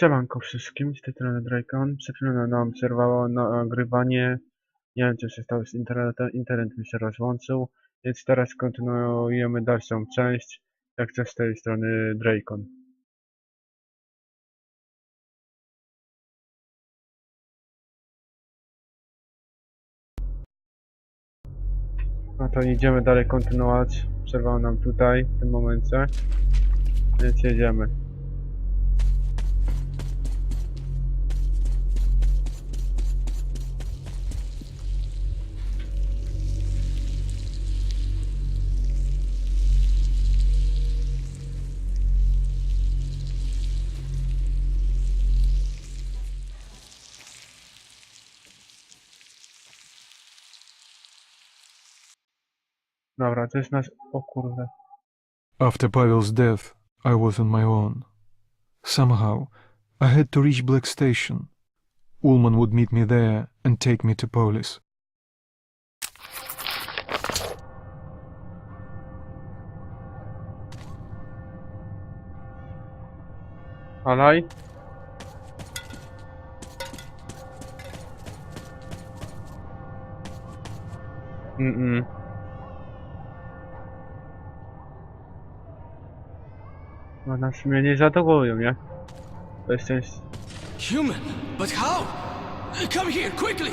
Siemanko wszystkim, z tej strony Draycon. Przed chwilą nam przerwało nagrywanie. Nie wiem co się stało z internetem, internet mi się rozłączył, więc teraz kontynuujemy dalszą część. Jak coś z tej strony Draycon. No to idziemy dalej kontynuować. Przerwało nam tutaj, w tym momencie. Więc jedziemy. Dobra, to jest nasz... O. After Pavel's death, I was on my own. Somehow, I had to reach Black Station. Ullman would meet me there and take me to police. Alaj? Mm-mm. No nas mnie nie zadowolują, nie? To jest ten... Human? But how? Come here, quickly!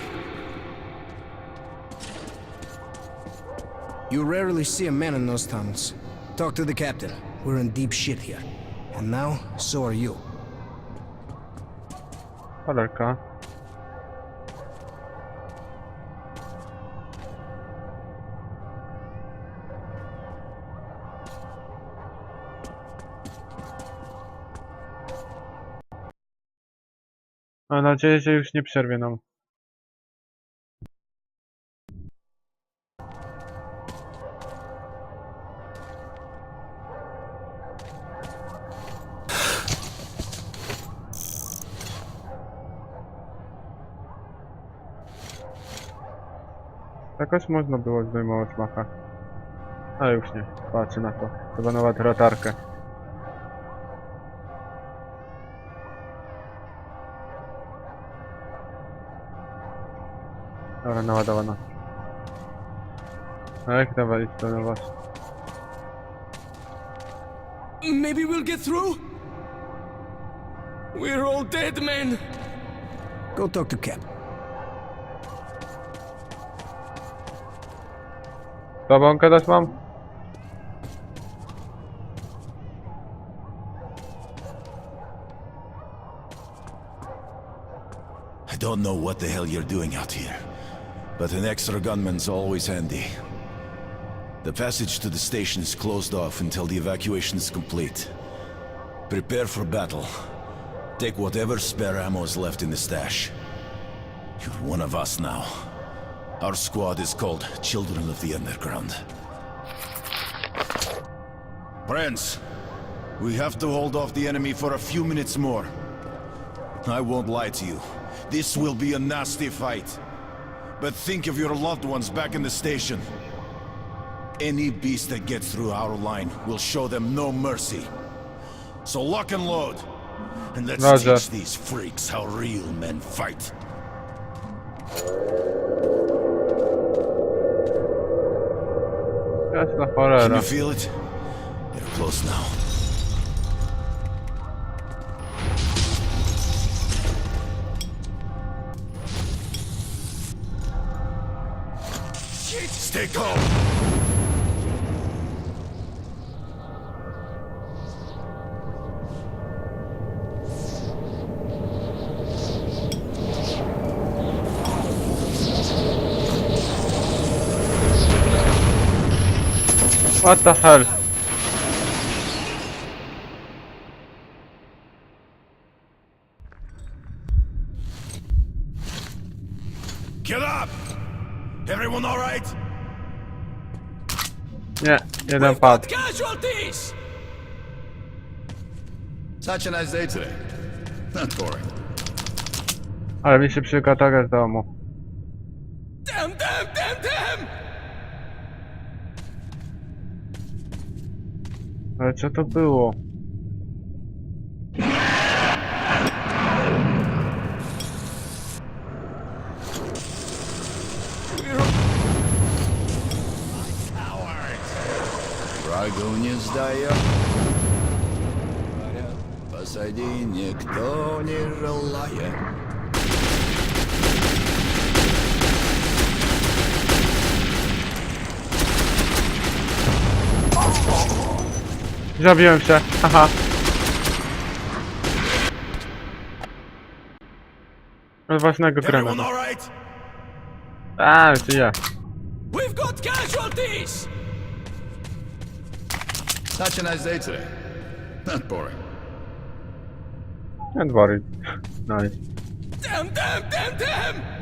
You rarely see a man in those tunnels. Talk to the captain. We're in deep shit here. And now, so are you. Cholerka. Mam nadzieję, że już nie przerwie nam. Jakoś można było zdejmować machę. Ale już nie. Patrzę na to. Chyba nawet ratarkę. Dobra, naładowana. A jak dawaj to na was? Maybe we'll get through? We're all dead men! Go talk to Cap. Babonkę dać mam? I don't know what the hell you're doing out here, but an extra gunman's always handy. The passage to the station is closed off until the evacuation is complete. Prepare for battle. Take whatever spare ammo is left in the stash. You're one of us now. Our squad is called Children of the Underground. Friends, we have to hold off the enemy for a few minutes more. I won't lie to you. This will be a nasty fight. But think of your loved ones back in the station. Any beast that gets through our line will show them no mercy. So lock and load. And let's Roger. teach these freaks how real men fight. Jasna Can you feel it? They're close now. Stay calm. What the hell? Get up! Everyone all right? Nie, jeden padł. Casualties! Such a nice day today. Not boring. Ale mi się przygotowia z domu. Damn, damn, damn, damn! Ale co to było? Не сдает. Говорят, Посади никто не желает. Zabiłem się, haha. Od własnego Everyone grana. all right? A, czy ja. We've got casualties! Such a nice day today. Not boring. Don't worry. Nice. Damn, damn, damn, damn!